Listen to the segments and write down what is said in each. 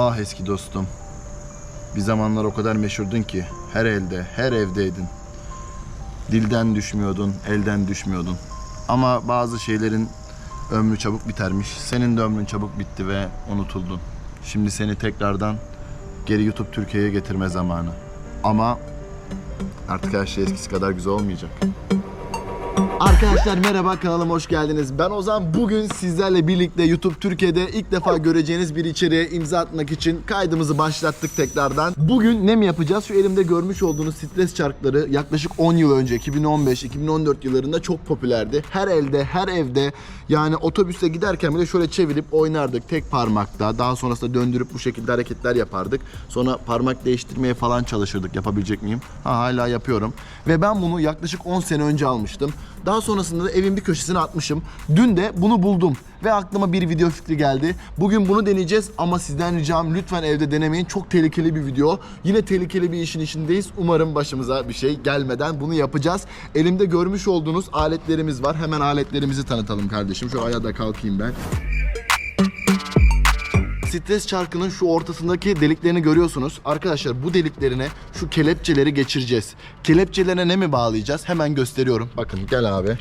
Ah eski dostum. Bir zamanlar o kadar meşhurdun ki her elde, her evdeydin. Dilden düşmüyordun, elden düşmüyordun. Ama bazı şeylerin ömrü çabuk bitermiş. Senin de ömrün çabuk bitti ve unutuldun. Şimdi seni tekrardan geri YouTube Türkiye'ye getirme zamanı. Ama artık her şey eskisi kadar güzel olmayacak. Arkadaşlar merhaba kanalıma hoş geldiniz. Ben Ozan. Bugün sizlerle birlikte YouTube Türkiye'de ilk defa göreceğiniz bir içeriğe imza atmak için kaydımızı başlattık tekrardan. Bugün ne mi yapacağız? Şu elimde görmüş olduğunuz stres çarkları yaklaşık 10 yıl önce 2015-2014 yıllarında çok popülerdi. Her elde, her evde yani otobüste giderken bile şöyle çevirip oynardık tek parmakta. Daha sonrasında döndürüp bu şekilde hareketler yapardık. Sonra parmak değiştirmeye falan çalışırdık. Yapabilecek miyim? Ha hala yapıyorum. Ve ben bunu yaklaşık 10 sene önce almıştım. Daha sonrasında da evin bir köşesine atmışım. Dün de bunu buldum ve aklıma bir video fikri geldi. Bugün bunu deneyeceğiz ama sizden ricam lütfen evde denemeyin. Çok tehlikeli bir video. Yine tehlikeli bir işin içindeyiz. Umarım başımıza bir şey gelmeden bunu yapacağız. Elimde görmüş olduğunuz aletlerimiz var. Hemen aletlerimizi tanıtalım kardeşim. Şu ayağa da kalkayım ben. Stres çarkının şu ortasındaki deliklerini görüyorsunuz. Arkadaşlar bu deliklerine şu kelepçeleri geçireceğiz. Kelepçelerine ne mi bağlayacağız? Hemen gösteriyorum. Bakın gel abi.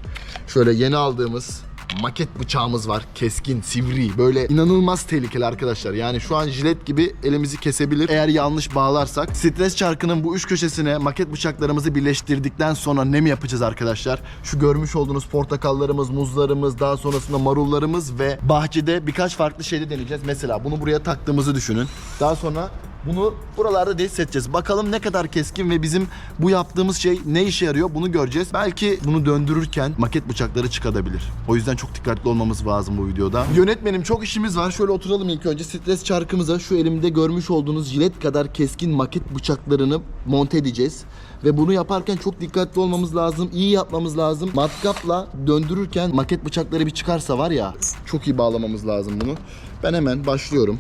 Şöyle yeni aldığımız maket bıçağımız var. Keskin, sivri. Böyle inanılmaz tehlikeli arkadaşlar. Yani şu an jilet gibi elimizi kesebilir. Eğer yanlış bağlarsak. Stres çarkının bu üç köşesine maket bıçaklarımızı birleştirdikten sonra ne mi yapacağız arkadaşlar? Şu görmüş olduğunuz portakallarımız, muzlarımız, daha sonrasında marullarımız ve bahçede birkaç farklı şeyde deneyeceğiz. Mesela bunu buraya taktığımızı düşünün. Daha sonra bunu buralarda test edeceğiz. Bakalım ne kadar keskin ve bizim bu yaptığımız şey ne işe yarıyor bunu göreceğiz. Belki bunu döndürürken maket bıçakları çıkabilir. O yüzden çok dikkatli olmamız lazım bu videoda. Yönetmenim çok işimiz var. Şöyle oturalım ilk önce. Stres çarkımıza şu elimde görmüş olduğunuz jilet kadar keskin maket bıçaklarını monte edeceğiz. Ve bunu yaparken çok dikkatli olmamız lazım. iyi yapmamız lazım. Matkapla döndürürken maket bıçakları bir çıkarsa var ya çok iyi bağlamamız lazım bunu. Ben hemen başlıyorum.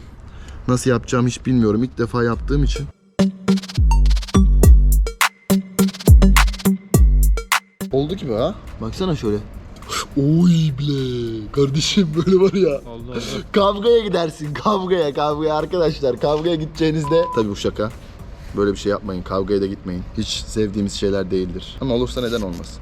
Nasıl yapacağım hiç bilmiyorum. İlk defa yaptığım için. Oldu gibi ha? Baksana şöyle. Oy bile. Kardeşim böyle var ya. Allah Allah. Kavgaya gidersin. Kavgaya, kavgaya arkadaşlar. Kavgaya gideceğinizde tabii bu şaka. Böyle bir şey yapmayın. Kavgaya da gitmeyin. Hiç sevdiğimiz şeyler değildir. Ama olursa neden olmasın?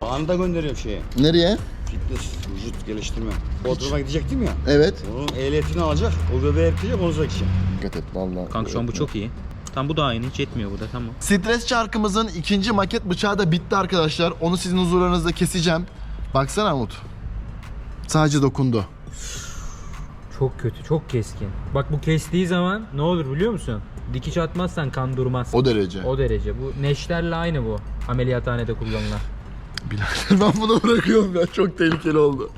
Anında gönderiyorum şeye. Nereye? Fitness, vücut geliştirme. Bodrum'a gidecektim ya. Evet. Onun ehliyetini alacak. O göbeği ekleyecek onu da gideceğim. Dikkat et vallahi. Kanka şu an bu çok iyi. Tam bu da aynı hiç etmiyor bu da tamam. Stres çarkımızın ikinci maket bıçağı da bitti arkadaşlar. Onu sizin huzurlarınızda keseceğim. Baksana Umut. Sadece dokundu. Çok kötü, çok keskin. Bak bu kestiği zaman ne olur biliyor musun? Dikiş atmazsan kan durmaz. O derece. O derece. Bu neşterle aynı bu. Ameliyathanede kullanılan. Birader ben bunu bırakıyorum ya. Çok tehlikeli oldu.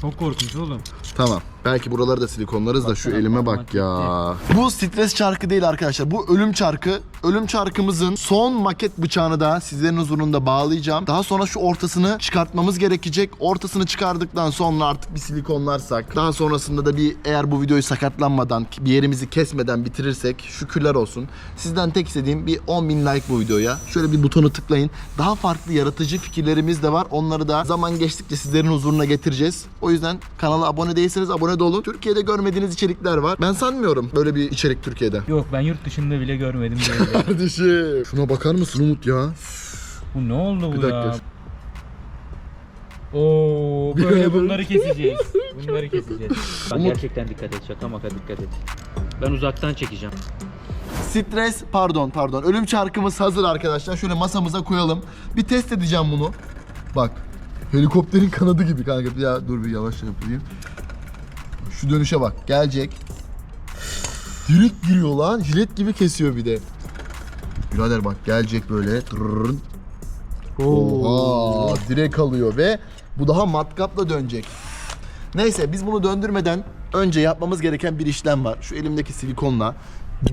Çok korkunç oğlum. Tamam. Belki buraları da silikonlarız da şu elime bak ya. Bu stres çarkı değil arkadaşlar. Bu ölüm çarkı. Ölüm çarkımızın son maket bıçağını da sizlerin huzurunda bağlayacağım. Daha sonra şu ortasını çıkartmamız gerekecek. Ortasını çıkardıktan sonra artık bir silikonlarsak. Daha sonrasında da bir eğer bu videoyu sakatlanmadan bir yerimizi kesmeden bitirirsek şükürler olsun. Sizden tek istediğim bir 10.000 like bu videoya. Şöyle bir butonu tıklayın. Daha farklı yaratıcı fikirlerimiz de var. Onları da zaman geçtikçe sizlerin huzuruna getireceğiz. O yüzden kanala abone değilseniz abone de olun. Türkiye'de görmediğiniz içerikler var. Ben sanmıyorum böyle bir içerik Türkiye'de. Yok ben yurt dışında bile görmedim böyle. Kardeşim. Şuna bakar mısın Umut ya? bu ne oldu bu Bir ya? dakika. Oo Bir böyle dakika. bunları keseceğiz. Bunları keseceğiz. Bak Umut- gerçekten dikkat et şaka maka dikkat et. Ben uzaktan çekeceğim. Stres pardon pardon. Ölüm çarkımız hazır arkadaşlar. Şöyle masamıza koyalım. Bir test edeceğim bunu. Bak. Helikopterin kanadı gibi kanka. Ya dur bir yavaş yapayım. Şu dönüşe bak. Gelecek. Direkt giriyor lan. Jilet gibi kesiyor bir de. Birader bak gelecek böyle. Tırrrrın. Oha, direkt alıyor ve bu daha matkapla dönecek. Neyse biz bunu döndürmeden önce yapmamız gereken bir işlem var. Şu elimdeki silikonla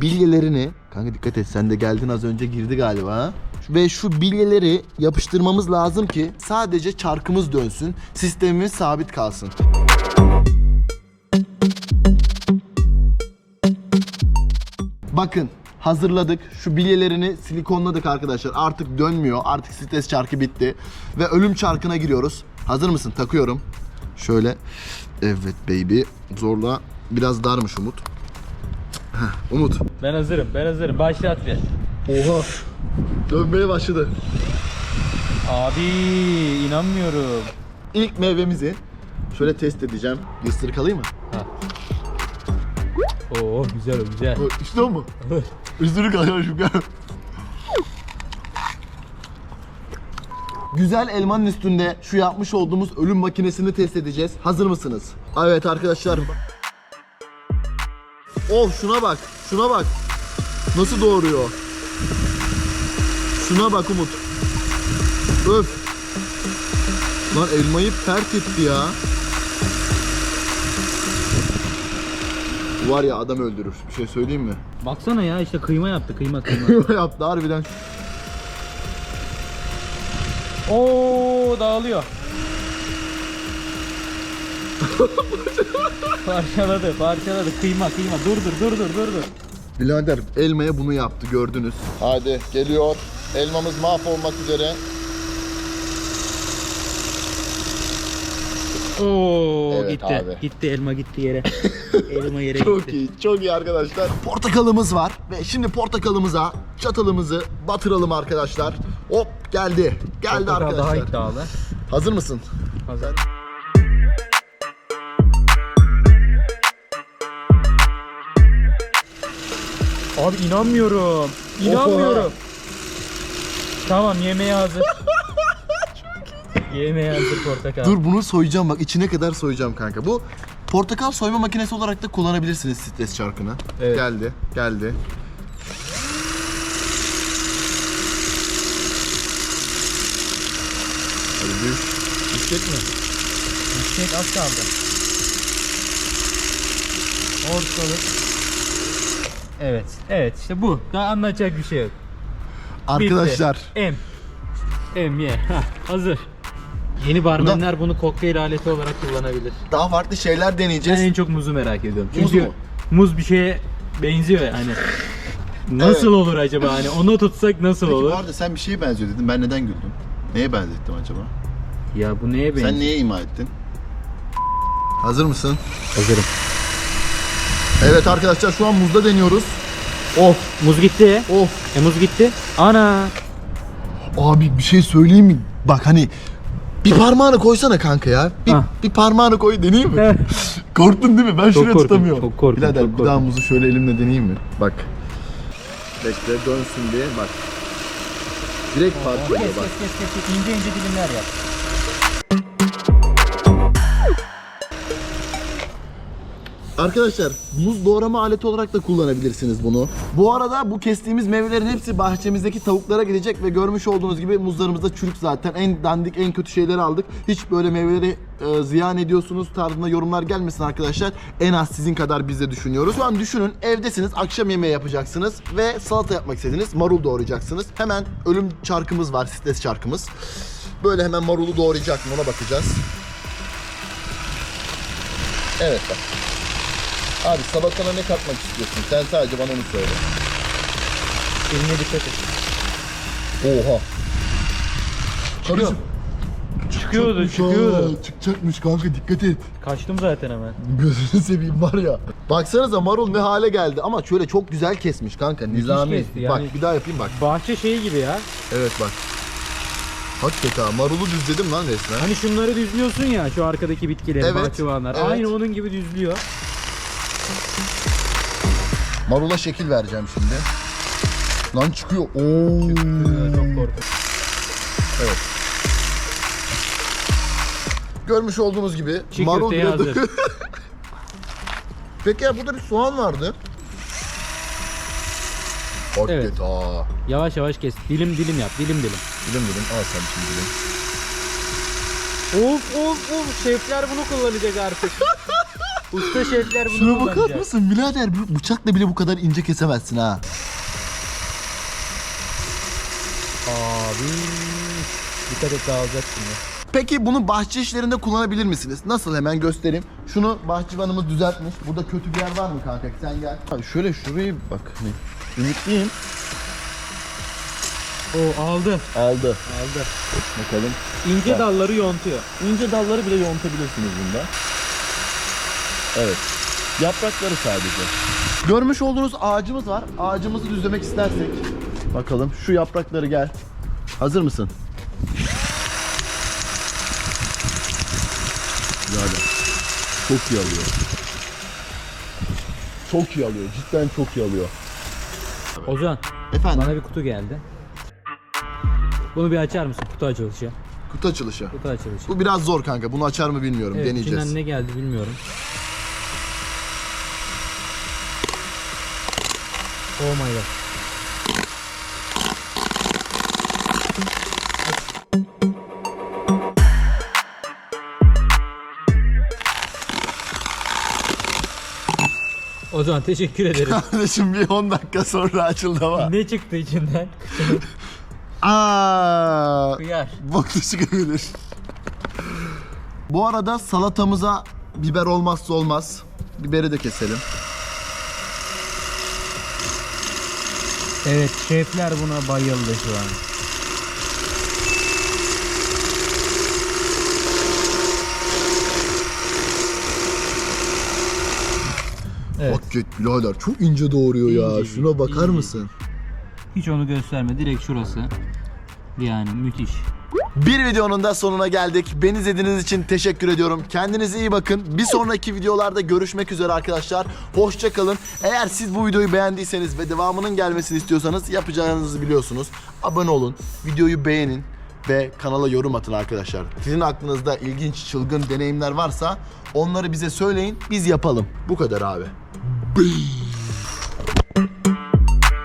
bilyelerini kanka dikkat et sen de geldin az önce girdi galiba? Ve şu bilyeleri yapıştırmamız lazım ki sadece çarkımız dönsün, sistemimiz sabit kalsın. Bakın hazırladık. Şu bilyelerini silikonladık arkadaşlar. Artık dönmüyor. Artık stres çarkı bitti. Ve ölüm çarkına giriyoruz. Hazır mısın? Takıyorum. Şöyle. Evet baby. Zorla. Biraz darmış Umut. Heh, Umut. Ben hazırım. Ben hazırım. Başlat bir. Oha. Dönmeye başladı. Abi inanmıyorum. İlk meyvemizi şöyle test edeceğim. Bir ısırık alayım mı? Oo güzel o güzel. İşte o mu? Isırık alıyorum gel. Güzel elmanın üstünde şu yapmış olduğumuz ölüm makinesini test edeceğiz. Hazır mısınız? Evet arkadaşlar. Of şuna bak. Şuna bak. Nasıl doğuruyor? Şuna bak Umut. Öf. Lan elmayı pert etti ya. Var ya adam öldürür. Bir şey söyleyeyim mi? Baksana ya işte kıyma yaptı kıyma kıyma. Yaptı harbiden. Oo dağılıyor. parçaladı parçaladı kıyma kıyma dur dur dur dur dur dur. Birader elmaya bunu yaptı gördünüz. Hadi geliyor. Elmamız mahvolmak üzere. Oo Evet gitti abi. gitti elma gitti yere. elma yere Çok gitti. iyi, çok iyi arkadaşlar. Portakalımız var ve şimdi portakalımıza çatalımızı batıralım arkadaşlar. Hop geldi. Geldi Portakal arkadaşlar. Daha iddialı. Hazır mısın? Hazır. Abi inanmıyorum. İnanmıyorum. Tamam yemeğe hazır. yemeğe hazır portakal. Dur bunu soyacağım bak içine kadar soyacağım kanka. Bu portakal soyma makinesi olarak da kullanabilirsiniz stres çarkını. Evet. Geldi, geldi. Hadi düş. Düşecek mi? Düşecek az kaldı. Ortalık. Evet. Evet işte bu. Daha anlatacak bir şey yok. Arkadaşlar Bitti. M. M ye. Hah, hazır. Yeni barmenler bunu kokteyl aleti olarak kullanabilir. daha farklı şeyler Ben deneyeceğiz. en çok muzu merak ediyorum. Muz Çünkü mu? muz bir şeye benziyor ya hani. Nasıl Evet. olur acaba hani onu tutsak nasıl Peki olur? bu arada sen bir şeye benziyor dedin. Ben neden güldüm? Neye benzettim acaba? Ya bu neye benziyor? Sen neye ima ettin? Hazır mısın? Hazırım. Evet arkadaşlar şu an muzda deniyoruz. Of Muz gitti. of. E muz gitti. Ana. Abi bir şey söyleyeyim mi? Bak hani bir parmağını koysana kanka ya. Bir, bir parmağını koy deneyeyim mi? Korktun değil mi? Ben şuraya korktum, tutamıyorum. çok korktum, Birader çok bir daha korktum. muzu şöyle elimle deneyeyim mi? Bak. Bekle dönsün diye bak. Direkt parçalıyor Kes bak. kes kes kes. İnce ince dilimler yap. Arkadaşlar muz doğrama aleti olarak da kullanabilirsiniz bunu. Bu arada bu kestiğimiz meyvelerin hepsi bahçemizdeki tavuklara gidecek ve görmüş olduğunuz gibi muzlarımız da çürük zaten. En dandik en kötü şeyleri aldık. Hiç böyle meyveleri e, ziyan ediyorsunuz tarzında yorumlar gelmesin arkadaşlar. En az sizin kadar biz de düşünüyoruz. Şu an düşünün evdesiniz akşam yemeği yapacaksınız ve salata yapmak istediniz. Marul doğrayacaksınız. Hemen ölüm çarkımız var stres çarkımız. Böyle hemen marulu doğrayacak mı ona bakacağız. Evet bak. Abi salatana ne katmak istiyorsun? Sen sadece bana onu söyle. Eline dikkat et. Oha. Çıkıyor. Çıkıyordu çıkıyordu. Çıkacakmış kanka dikkat et. Kaçtım zaten hemen. Gözünü seveyim var ya. Baksanıza marul ne hale geldi ama şöyle çok güzel kesmiş kanka. Nizami. kesti yani. Bak bir daha yapayım bak. Bahçe şeyi gibi ya. Evet bak. Hakikaten ha, marulu düzledim lan resmen. Hani şunları düzlüyorsun ya şu arkadaki bitkileri, Evet, bahçıvanlar. evet. Aynı onun gibi düzlüyor. Marula şekil vereceğim şimdi. Lan çıkıyor. Oo. Çok korkunç. Görmüş olduğunuz gibi Çiğ marul köfteye bile- hazır. Peki ya burada bir soğan vardı. Hakikaten Evet. ha. Yavaş yavaş kes. Dilim dilim yap. Dilim dilim. Dilim dilim al sen şimdi dilim. Of of of. Şefler bunu kullanacak artık. Usta şefler bunu Şuna bakar kullanacak. mısın birader? Bu Bıçakla bile bu kadar ince kesemezsin ha. Abi. Dikkat et dağılacak şimdi. Peki bunu bahçe işlerinde kullanabilir misiniz? Nasıl hemen göstereyim. Şunu bahçıvanımız düzeltmiş. Burada kötü bir yer var mı kanka? Sen gel. Abi şöyle şurayı bak. Hani ümitliyim. O aldı. Aldı. Aldı. Bakalım. İnce dalları yontuyor. İnce dalları bile yontabilirsiniz bunda. Evet. Yaprakları sadece. Görmüş olduğunuz ağacımız var. Ağacımızı düzlemek istersek. Bakalım şu yaprakları gel. Hazır mısın? Yani çok iyi alıyor. Çok iyi alıyor. Cidden çok iyi alıyor. Ozan Efendim bana bir kutu geldi. Bunu bir açar mısın? Kutu açılışı. kutu açılışı. Kutu açılışı. Bu biraz zor kanka. Bunu açar mı bilmiyorum. Evet, Deneyeceğiz. içinden ne geldi bilmiyorum. Oh my god. O zaman teşekkür ederim. Kardeşim bir 10 dakika sonra açıldı ama. ne çıktı içinden? Aa, Hıyar. boklu çıkabilir. Bu arada salatamıza biber olmazsa olmaz. Biberi de keselim. Evet şefler buna bayıldı şu an. Evet. Hakikaten birader çok ince doğuruyor ya. İnce, Şuna bakar ince. mısın? Hiç onu gösterme. Direkt şurası. Yani müthiş. Bir videonun da sonuna geldik. Beni izlediğiniz için teşekkür ediyorum. Kendinize iyi bakın. Bir sonraki videolarda görüşmek üzere arkadaşlar. Hoşça kalın. Eğer siz bu videoyu beğendiyseniz ve devamının gelmesini istiyorsanız yapacağınızı biliyorsunuz. Abone olun, videoyu beğenin ve kanala yorum atın arkadaşlar. Sizin aklınızda ilginç, çılgın deneyimler varsa onları bize söyleyin, biz yapalım. Bu kadar abi. Bing.